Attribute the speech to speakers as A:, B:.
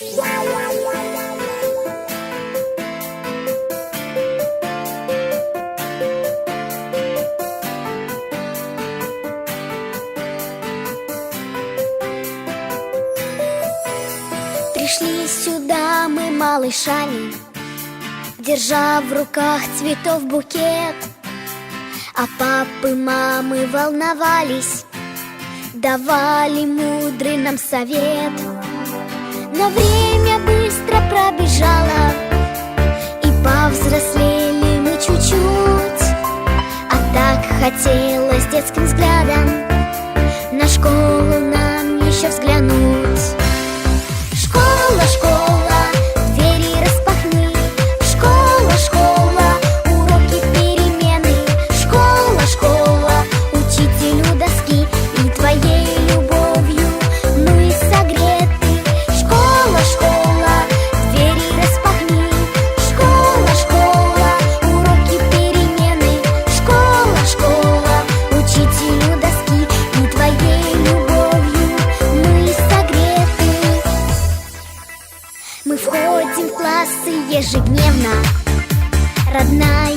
A: Пришли сюда мы малышами, Держа в руках цветов букет. А папы, мамы волновались Давали мудрый нам совет Но время быстро пробежало И повзрослели мы чуть-чуть. А так хотелось детским взглядом На школу нам еще взглянуть ежедневно. Родная